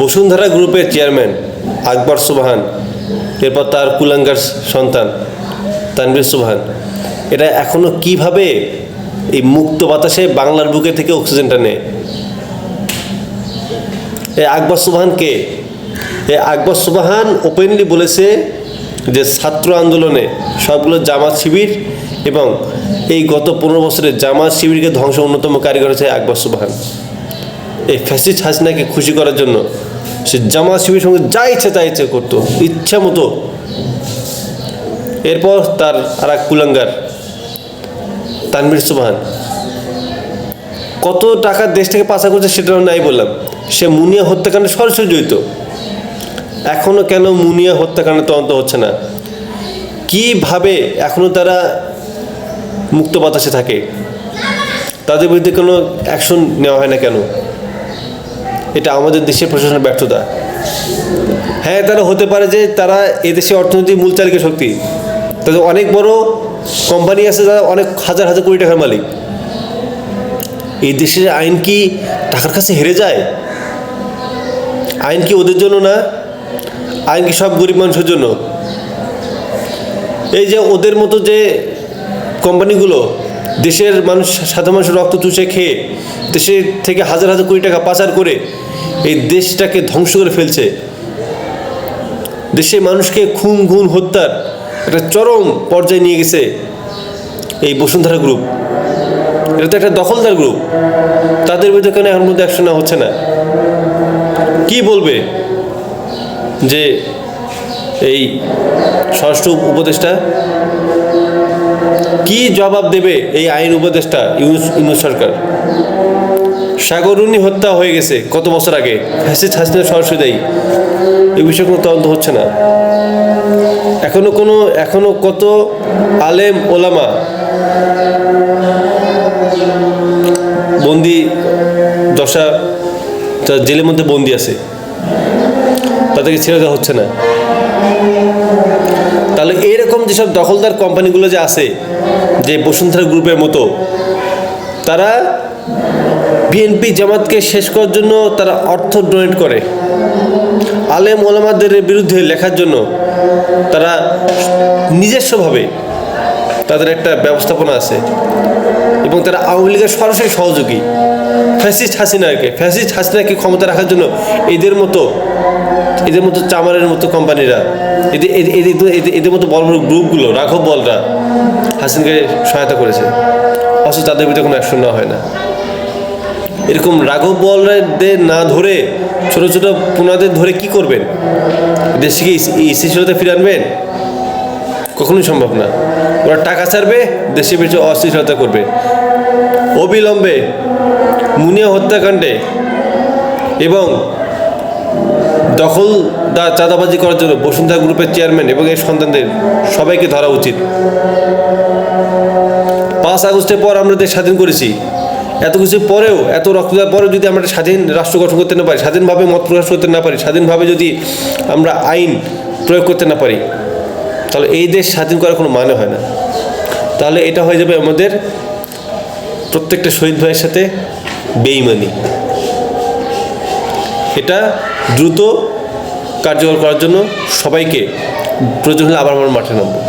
বসুন্ধরা গ্রুপের চেয়ারম্যান আকবর সুবহান, এরপর তার কুলাঙ্গার সন্তান তানভীর সুবহান। এটা এখনও কীভাবে এই মুক্ত বাতাসে বাংলার বুকে থেকে অক্সিজেনটা নেয়? এই আকবর সুবহান কে আকবর সুবহান ওপেনলি বলেছে যে ছাত্র আন্দোলনে সবগুলো জামাত শিবির এবং এই গত পনেরো বছরে জামাত শিবিরকে ধ্বংস অন্যতম কারিগর হচ্ছে আকবর সুবহান। এই ফ্যাসিস্ট হাসিনাকে খুশি করার জন্য সে জামা শিবির সঙ্গে যা ইচ্ছে তা ইচ্ছে করতো, ইচ্ছা মতো। এরপর তার আর এক কুলাঙ্গার, তানভীর সুবহান। কত টাকা দেশ থেকে পাচার করছে সেটা নাই বললাম। সে মুনিয়া হত্যাকাণ্ডে সরাসরি জড়িত। এখনও কেন মুনিয়া হত্যাকাণ্ডে তদন্ত হচ্ছে না? কীভাবে এখনও তারা মুক্ত বাতাসে থাকে? তাদের বিরুদ্ধে কোনো অ্যাকশন নেওয়া হয় না কেন? এটা আমাদের দেশের প্রশাসনের ব্যর্থতা। হ্যাঁ তারা হতে পারে যে তারা এদেশে অর্থনৈতিক মূল চালিকা শক্তি। তাদের অনেক বড় কোম্পানি আছে যারা অনেক হাজার হাজার কোটি টাকার মালিক। এই দেশের আইন কি টাকার কাছে হেরে যায়? আইন কি ওদের জন্য না? আইন কি সব গরিব মানুষের জন্য? এই যে ওদের মতো যে কোম্পানিগুলো দেশের মানুষ, সাধারণ মানুষের রক্ত চুষে খেয়ে দেশের থেকে হাজার হাজার কোটি টাকা পাচার করে এই দেশটাকে ধ্বংস করে ফেলছে। দেশে মানুষকে খুন খুন হত্যার একটা চরম পর্যায়ে নিয়ে গেছে এই বসুন্ধরা গ্রুপ এটা তো একটা দখলদার গ্রুপ তাদের বিরুদ্ধে কেন এখন মধ্যে অ্যাকশন নেওয়া হচ্ছে না? কি বলবে যে এই ষষ্ঠ উপদেষ্টা কি জবাব দেবে এই আইন উপদেষ্টা ইউনুস সরকার? সাগরুনি হত্যা হয়ে গেছে কত বছর আগে? ফ্যাসিস্ট হাসিনা সরাসরি দেয় এই বিষয়ে কোনো তদন্ত হচ্ছে না। এখনও কোনো, এখনও কত আলেম ওলামা বন্দি দশা জেলের মধ্যে বন্দি আছে। তাদেরকে ছেড়ে দেওয়া হচ্ছে না। তাহলে এরকম যেসব দখলদার কোম্পানিগুলো যে আছে, যে বসুন্ধরা গ্রুপের মতো, তারা বিএনপি জামাতকে শেষ করার জন্য তারা অর্থ ডোনেট করে। আলেম ওলামাদের বিরুদ্ধে লেখার জন্য তারা নিজস্বভাবে তাদের একটা ব্যবস্থাপনা আছে এবং তারা আওয়ামী লীগের সরাসরি সহযোগী। ফ্যাসিস্ট হাসিনাকে ফ্যাসিস্ট হাসিনাকে ক্ষমতা রাখার জন্য এদের মতো এদের মতো চামারের মতো কোম্পানিরা, এদের, এদের- এদের মতো বড় বড় গ্রুপগুলো, রাঘব বলরা, হাসিনকে সহায়তা করেছে। অথচ তাদের ভিতরে কোনো অ্যাকশন নেওয়া হয় না। এরকম রাঘব বলদের না ধরে, ছোট ছোট পুনাদের ধরে কি করবেন? দেশকে স্থিতিশীলতা ফিরে আনবেন? কখনোই সম্ভব না। ওরা টাকা ছাড়বে, দেশে বেঁচে অস্থিরতা করবে। অবিলম্বে মুনিয়া হত্যাকাণ্ডে এবং দখল চাঁদাবাজি করার জন্য বসুন্ধরা গ্রুপের চেয়ারম্যান এবং এর সন্তানদের সবাইকে ধরা উচিত। পাঁচ আগস্টের পর আমরা দেশ স্বাধীন করেছি। এত কিছু পরেও, এত রক্তদার পরেও যদি আমরা স্বাধীন রাষ্ট্র গঠন করতে না পারি, স্বাধীনভাবে মত প্রকাশ করতে না পারি, স্বাধীনভাবে যদি আমরা আইন প্রয়োগ করতে না পারি, তাহলে এই দেশ স্বাধীন করার কোনো মানে হয় না। তাহলে এটা হয়ে যাবে আমাদের প্রত্যেকটা শহীদ ভাইয়ের সাথে বেইমানি। এটা দ্রুত কার্যকর করার জন্য সবাইকে প্রয়োজন হলে আবার আমার মাঠে নামবো।